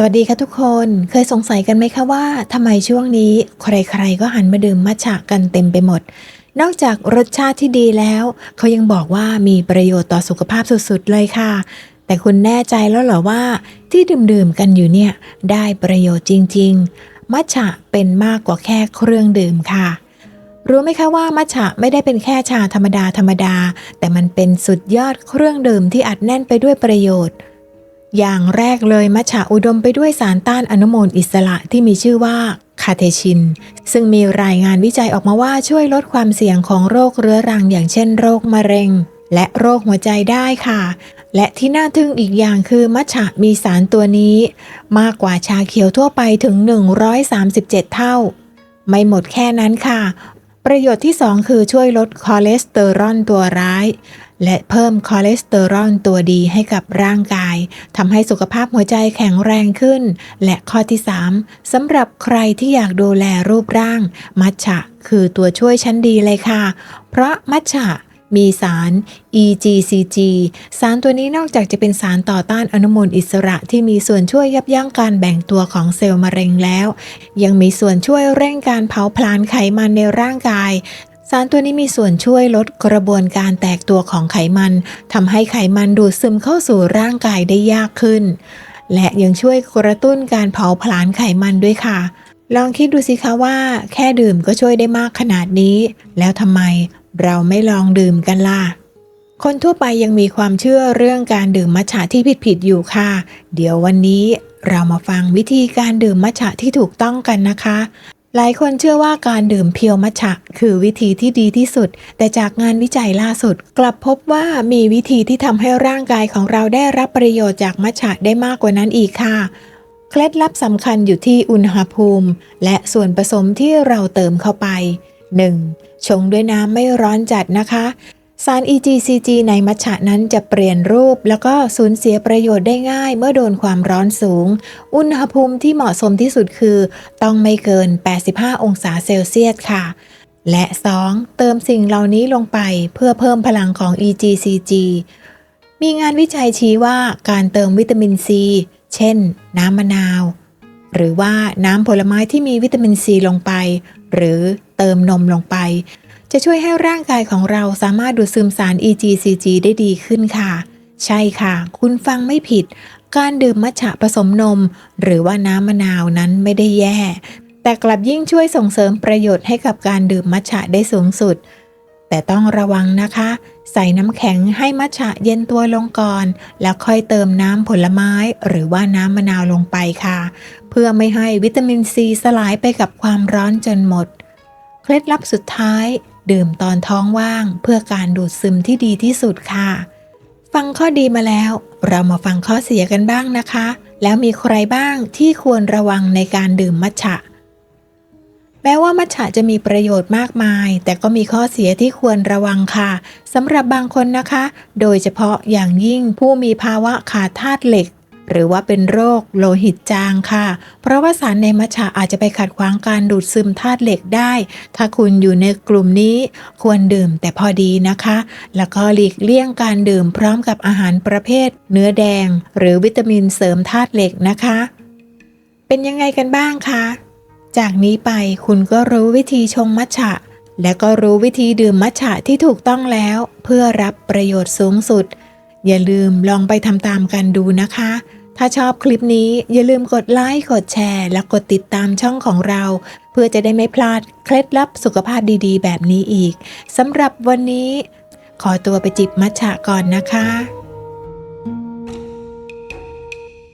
สวัสดีค่ะทุกคนเคยสงสัยกันไหมคะว่าทำไมช่วงนี้ใครๆก็หันมาดื่มมัทฉะกันเต็มไปหมด นอกจากรสชาติที่ดีแล้ว เขายังบอกว่ามีประโยชน์ต่อสุขภาพสุดๆเลยค่ะ แต่คุณแน่ใจแล้วเหรอว่า ที่ดื่มๆกันอยู่เนี่ยได้ประโยชน์จริง ๆ มัทฉะเป็นมากกว่าแค่เครื่องดื่มค่ะ รู้ไหมคะว่ามัทฉะไม่ได้เป็นแค่ชาธรรมดาธรรมดา แต่มันเป็นสุดยอดเครื่องดื่มที่อัดแน่นไปด้วยประโยชน์ อย่างแรกเลยมัทฉะอุดมไปด้วยสารต้านอนุมูลอิสระที่มีชื่อว่าคาเทชิน ซึ่งมีรายงานวิจัยออกมาว่าช่วยลดความเสี่ยงของโรคเรื้อรังอย่างเช่นโรคมะเร็ง และโรคหัวใจได้ค่ะ และที่น่าทึ่งอีกอย่างคือมัทฉะมีสารตัวนี้ มากกว่าชาเขียวทั่วไปถึง 137 เท่า ไม่หมดแค่นั้นค่ะ ประโยชน์ที่ 2 คือช่วยลดคอเลสเตอรอลตัวร้าย และเพิ่มคอเลสเตอรอลตัวดีให้กับร่างกายทำให้สุขภาพหัวใจแข็งแรงขึ้น และข้อที่ 3สำหรับใครที่อยากดูแลรูปร่าง มัทฉะคือตัวช่วยชั้นดีเลยค่ะ เพราะมัทฉะมีสาร EGCG สารตัวนี้นอกจากจะเป็นสารต่อต้านอนุมูลอิสระที่มีส่วนช่วยยับยั้งการแบ่งตัวของเซลล์มะเร็งแล้ว ยังมีส่วนช่วยเร่งการเผาผลาญไขมันในร่างกาย สารตัวนี้มีส่วนช่วยลดกระบวนการแตกตัวของไขมันทำให้ไขมันดูดซึมเข้าสู่ร่างกายได้ยากขึ้น และยังช่วยกระตุ้นการเผาผลาญไขมันด้วยค่ะ ลองคิดดูสิคะว่า แค่ดื่มก็ช่วยได้มากขนาดนี้ แล้วทำไมเราไม่ลองดื่มกันล่ะคนทั่วไปยังมีความเชื่อเรื่องการดื่มมัทฉะที่ผิดๆอยู่ค่ะ เดี๋ยววันนี้เรามาฟังวิธีการดื่มมัทฉะที่ถูกต้องกันนะคะ หลายคนเชื่อว่าการดื่มเพียวมัชะ คือวิธีที่ดีที่สุด แต่จากงานวิจัยล่าสุด กลับพบว่ามีวิธีที่ทำให้ร่างกายของเราได้รับประโยชน์จากมัชะได้มากกว่านั้นอีกค่ะเคล็ดลับสำคัญอยู่ที่อุณหภูมิ และส่วนผสมที่เราเติมเข้าไป 1. ชงด้วยน้ำไม่ร้อนจัดนะคะ สาร EGCG ในมัทฉะนั้นจะเปลี่ยนรูป แล้วก็สูญเสียประโยชน์ได้ง่าย เมื่อโดนความร้อนสูง อุณหภูมิที่เหมาะสมที่สุดคือ ต้องไม่เกิน 85 องศาเซลเซียสค่ะ และ 2. เติมสิ่งเหล่านี้ลงไปเพื่อเพิ่มพลังของ EGCG มีงานวิจัยชี้ว่าการเติมวิตามินซี เช่น น้ำมะนาว หรือว่าน้ำผลไม้ที่มีวิตามินซีลงไป หรือเติมนมลงไป จะช่วยให้ร่างกายของเราสามารถดูดซึมสาร EGCG ได้ดีขึ้นค่ะ ใช่ค่ะ คุณฟังไม่ผิด การดื่มมัทฉะผสมนม หรือว่าน้ำมะนาวนั้นไม่ได้แย่ แต่กลับยิ่งช่วยส่งเสริมประโยชน์ให้กับการดื่มมัทฉะได้สูงสุด แต่ต้องระวังนะคะ ใส่น้ำแข็งให้มัทฉะเย็นตัวลงก่อน แล้วค่อยเติมน้ำผลไม้ หรือว่าน้ำมะนาวลงไปค่ะ เพื่อไม่ให้วิตามินซีสลายไปกับความร้อนจนหมด เคล็ดลับสุดท้าย ดื่มตอนท้องว่างเพื่อการดูดซึมที่ดีที่สุดค่ะ ฟังข้อดีมาแล้ว เรามาฟังข้อเสียกันบ้างนะคะ แล้วมีใครบ้างที่ควรระวังในการดื่มมัทฉะ แม้ว่ามัทฉะจะมีประโยชน์มากมาย แต่ก็มีข้อเสียที่ควรระวังค่ะสำหรับบางคนนะคะ โดยเฉพาะอย่างยิ่งผู้มีภาวะขาดธาตุเหล็ก หรือว่าเป็นโรคโลหิตจางค่ะ เพราะว่าสารในมัทฉะอาจจะไปขัดขวางการดูดซึมธาตุเหล็กได้ ถ้าคุณอยู่ในกลุ่มนี้ควรดื่มแต่พอดีนะคะ แล้วก็หลีกเลี่ยงการดื่มพร้อมกับอาหารประเภท เนื้อแดง หรือวิตามินเสริมธาตุเหล็กนะคะ เป็นยังไงกันบ้างคะจากนี้ไปคุณก็รู้วิธีชงมัทฉะ และก็รู้วิธีดื่มมัทฉะที่ถูกต้องแล้ว เพื่อรับประโยชน์สูงสุด อย่าลืมลองไปทำตามกันดูนะคะ ถ้าชอบคลิปนี้อย่าลืมกดไลค์กดแชร์ และกดติดตามช่องของเรา เพื่อจะได้ไม่พลาดเคล็ดลับสุขภาพดีๆ แบบนี้อีกสำหรับวันนี้ ขอตัวไปจิบมัชฉะก่อนนะคะ